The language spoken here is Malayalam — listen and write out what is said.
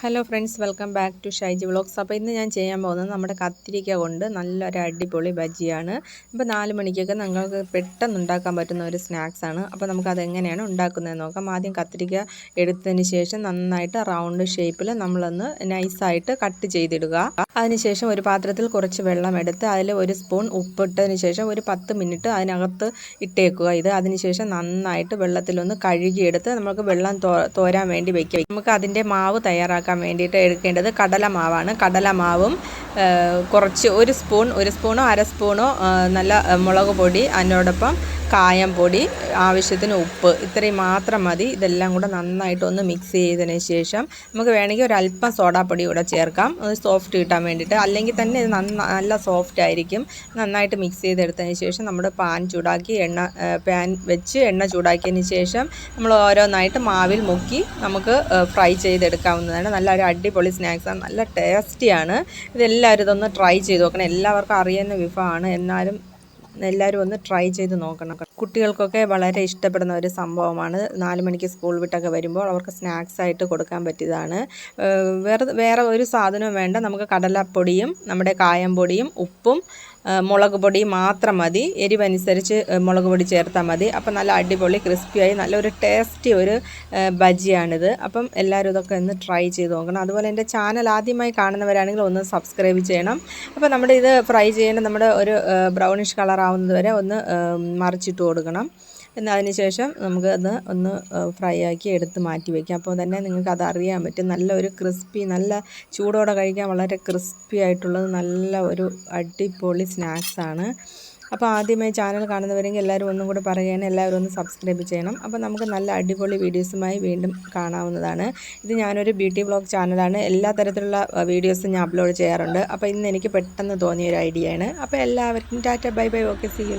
Hello friends welcome back to Shaiji vlogs അപ്പോൾ ഇന്ന് ഞാൻ ചെയ്യാൻ പോകുന്നത് നമ്മുടെ കത്തിരിക്ക കൊണ്ട് നല്ലൊരു അടിപൊളി ബജിയാണ്. ഇപ്പോൾ നാല് മണിക്കൊക്കെ നിങ്ങൾക്ക് പെട്ടെന്ന് ഉണ്ടാക്കാൻ പറ്റുന്ന ഒരു സ്നാക്സാണ് അപ്പോൾ നമുക്കത് എങ്ങനെയാണ് ഉണ്ടാക്കുന്നത് നോക്കാം. ആദ്യം കത്തിരിക്ക എടുത്തതിന് ശേഷം നന്നായിട്ട് റൗണ്ട് ഷേപ്പിൽ നമ്മളൊന്ന് നൈസായിട്ട് കട്ട് ചെയ്തിടുക. അതിനുശേഷം ഒരു പാത്രത്തിൽ കുറച്ച് വെള്ളം എടുത്ത് അതിൽ ഒരു സ്പൂൺ ഉപ്പിട്ടതിന് ശേഷം ഒരു പത്ത് മിനിറ്റ് അതിനകത്ത് ഇട്ടേക്കുക. ഇത് അതിനുശേഷം നന്നായിട്ട് വെള്ളത്തിലൊന്ന് കഴുകിയെടുത്ത് നമുക്ക് വെള്ളം തോരാൻ വേണ്ടി വയ്ക്കുക നമുക്ക് അതിന്റെ മാവ് തയ്യാറാക്കാം ഉണ്ടാക്കാൻ വേണ്ടിയിട്ട് എടുക്കേണ്ടത് കടലമാവാണ്. കടലമാവും കുറച്ച് ഒരു സ്പൂൺ ഒരു സ്പൂണോ അര സ്പൂണോ നല്ല മുളക് പൊടി അതിനോടൊപ്പം കായം പൊടി ആവശ്യത്തിന് ഉപ്പ് ഇത്രയും മാത്രം മതി. ഇതെല്ലാം കൂടെ നന്നായിട്ട് ഒന്ന് മിക്സ് ചെയ്തതിന് ശേഷം നമുക്ക് വേണമെങ്കിൽ ഒരു അല്പം സോഡാപ്പൊടി കൂടെ ചേർക്കാം. സോഫ്റ്റ് കിട്ടാൻ വേണ്ടിയിട്ട്. അല്ലെങ്കിൽ തന്നെ ഇത് നല്ല സോഫ്റ്റ് ആയിരിക്കും. നന്നായിട്ട് മിക്സ് ചെയ്തെടുത്തതിന് ശേഷം നമ്മുടെ പാൻ ചൂടാക്കി എണ്ണ പാൻ വെച്ച് എണ്ണ ചൂടാക്കിയതിന് ശേഷം നമ്മൾ ഓരോന്നായിട്ട് മാവിൽ മുക്കി നമുക്ക് ഫ്രൈ ചെയ്തെടുക്കാവുന്നതാണ്. നല്ല ഒരു അടിപൊളി സ്നാക്സാണ് നല്ല ടേസ്റ്റിയാണ് ഇതെല്ലാവരും ഇതൊന്ന് ട്രൈ ചെയ്ത് നോക്കണം. എല്ലാവർക്കും അറിയുന്ന വിഭവമാണ്. എന്നാലും എല്ലാവരും ഒന്ന് ട്രൈ ചെയ്ത് നോക്കണം. കുട്ടികൾക്കൊക്കെ വളരെ ഇഷ്ടപ്പെടുന്ന ഒരു സംഭവമാണ്. നാല് മണിക്ക് സ്കൂൾ വിട്ടൊക്കെ വരുമ്പോൾ അവർക്ക് സ്നാക്സ് ആയിട്ട് കൊടുക്കാൻ പറ്റിയതാണ്. വേറെ വേറെ ഒരു സാധനവും വേണ്ട. നമുക്ക് കടലപ്പൊടിയും നമ്മുടെ കായം പൊടിയും ഉപ്പും മുളക് പൊടി മാത്രം മതി. എരിവനുസരിച്ച് മുളക് പൊടി ചേർത്താൽ മതി. അപ്പം നല്ല അടിപൊളി ക്രിസ്പിയായി നല്ലൊരു ടേസ്റ്റി ഒരു ബജിയാണിത് അപ്പം എല്ലാവരും ഇതൊക്കെ ഒന്ന് ട്രൈ ചെയ്ത് നോക്കണം. അതുപോലെ എന്റെ ചാനൽ ആദ്യമായി കാണുന്നവരാണെങ്കിൽ ഒന്ന് സബ്സ്ക്രൈബ് ചെയ്യണം. അപ്പം നമ്മുടെ ഇത് ഫ്രൈ ചെയ്യേണ്ട നമ്മുടെ ഒരു ബ്രൗണിഷ് കളർ ആവുന്നത് വരെ ഒന്ന് മറിച്ചിട്ട് കൊടുക്കണം. എന്നാൽ അതിന് ശേഷം നമുക്ക് അത് ഒന്ന് ഫ്രൈ ആക്കി എടുത്ത് മാറ്റി വയ്ക്കാം അപ്പോൾ തന്നെ നിങ്ങൾക്ക് അത് അറിയാൻ പറ്റും. നല്ല ഒരു ക്രിസ്പി നല്ല ചൂടോടെ കഴിക്കാൻ വളരെ ക്രിസ്പി ആയിട്ടുള്ളത് നല്ല ഒരു അടിപൊളി സ്നാക്സാണ്. അപ്പോൾ ആദ്യമായി ചാനൽ കാണുന്നവരെങ്കിൽ എല്ലാവരും ഒന്നും കൂടെ പറയുകയാണ് എല്ലാവരും ഒന്ന് സബ്സ്ക്രൈബ് ചെയ്യണം. അപ്പോൾ നമുക്ക് നല്ല അടിപൊളി വീഡിയോസുമായി വീണ്ടും കാണാവുന്നതാണ്. ഇത് ഞാനൊരു ബ്യൂട്ടി ബ്ലോഗ് ചാനലാണ് എല്ലാ തരത്തിലുള്ള വീഡിയോസും ഞാൻ അപ്ലോഡ് ചെയ്യാറുണ്ട്. അപ്പോൾ ഇന്ന് എനിക്ക് പെട്ടെന്ന് തോന്നിയ ഒരു ഐഡിയ ആണ്. അപ്പോൾ എല്ലാവർക്കും tata bye bye okay see you